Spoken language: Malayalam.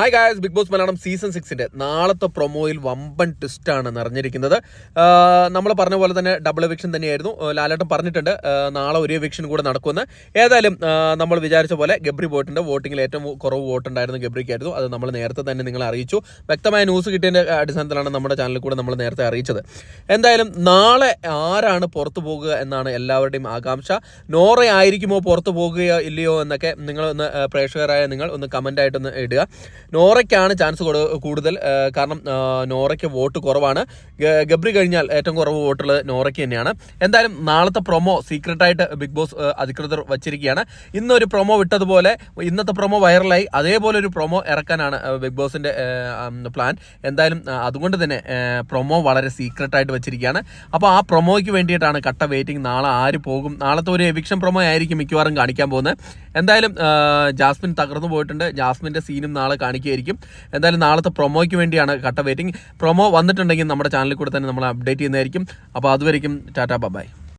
Hi guys Bigg Boss Malayalam season സിക്സിന്റെ നാളത്തെ പ്രൊമോയിൽ വമ്പൻ ട്വിസ്റ്റ് ആണ് നിറഞ്ഞിരിക്കുന്നത്. നമ്മൾ പറഞ്ഞ പോലെ തന്നെ ഡബിൾ എവിക്ഷൻ തന്നെയായിരുന്നു. ലാലേട്ടൻ പറഞ്ഞിട്ടുണ്ട് നാളെ ഒരു എവിക്ഷൻ കൂടെ നടക്കുമെന്ന്. ഏതായാലും നമ്മൾ വിചാരിച്ച പോലെ ഗബ്രി പോയിട്ടുണ്ട്. വോട്ടിങ്ങിൽ ഏറ്റവും കുറവ് വോട്ടുണ്ടായിരുന്നു ഗബ്രിക്കായിരുന്നു. അത് നമ്മൾ നേരത്തെ തന്നെ നിങ്ങളെ അറിയിച്ചു. വ്യക്തമായ ന്യൂസ് കിട്ടിയതിന്റെ അടിസ്ഥാനത്തിലാണ് നമ്മുടെ ചാനലിൽ കൂടെ നമ്മൾ നേരത്തെ അറിയിച്ചത്. എന്തായാലും നാളെ ആരാണ് പുറത്തു പോകുക എന്നാണ് എല്ലാവരുടെയും ആകാംക്ഷ. നോറ ആയിരിക്കുമോ പുറത്തു പോകുകയോ ഇല്ലയോ എന്നൊക്കെ നിങ്ങൾ ഒന്ന് പ്രേക്ഷകരായ നിങ്ങൾ ഒന്ന് കമന്റായിട്ടൊന്ന് ഇടുക. നോറയ്ക്കാണ് ചാൻസ് കൂടുതൽ കാരണം നോറയ്ക്ക് വോട്ട് കുറവാണ്. ഗബ്രി കഴിഞ്ഞാൽ ഏറ്റവും കുറവ് വോട്ടുള്ളത് നോറയ്ക്ക് തന്നെയാണ്. എന്തായാലും നാളത്തെ പ്രൊമോ സീക്രട്ടായിട്ട് ബിഗ് ബോസ് അധികൃതർ വച്ചിരിക്കുകയാണ്. ഇന്നൊരു പ്രൊമോ വിട്ടതുപോലെ ഇന്നത്തെ പ്രൊമോ വൈറലായി. അതേപോലെ ഒരു പ്രൊമോ ഇറക്കാനാണ് ബിഗ് ബോസിന്റെ പ്ലാൻ. എന്തായാലും അതുകൊണ്ട് തന്നെ പ്രൊമോ വളരെ സീക്രട്ടായിട്ട് വെച്ചിരിക്കുകയാണ്. അപ്പോൾ ആ പ്രൊമോയ്ക്ക് വേണ്ടിയിട്ടാണ് കട്ട വെയിറ്റിംഗ് നാളെ ആര് പോകും. നാളത്തെ ഒരു എവിക്ഷൻ പ്രൊമോ ആയിരിക്കും മിക്കവാറും കാണിക്കാൻ പോകുന്നത്. എന്തായാലും ജാസ്മിൻ തകർന്നു പോയിട്ടുണ്ട്. ജാസ്മിന്റെ സീനും നാളെ കാണിക്കുകയായിരിക്കും എന്തായാലും നാളത്തെ പ്രൊമോയ്ക്ക് വേണ്ടിയാണ് കട്ട വെയിറ്റിംഗ് പ്രൊമോ വന്നിട്ടുണ്ടെങ്കിൽ നമ്മുടെ ചാനലിൽ കൂടെ തന്നെ നമ്മൾ അപ്ഡേറ്റ് ചെയ്യുന്നതായിരിക്കും. അപ്പോൾ അതുവരെയും ടാറ്റാ ബൈ